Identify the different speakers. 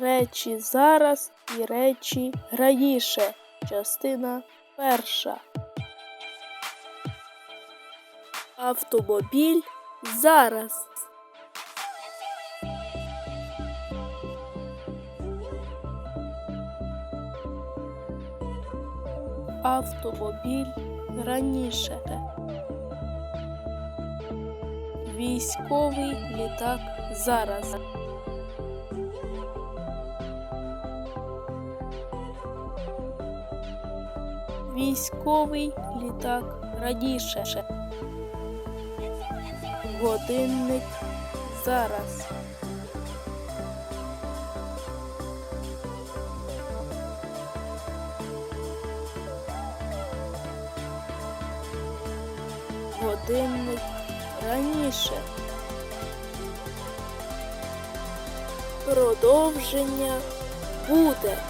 Speaker 1: Речі зараз і речі раніше. Частина перша. Автомобіль зараз. Автомобіль раніше. Військовий літак зараз. Військовий літак раніше. Годинник зараз. Годинник раніше. Продовження буде.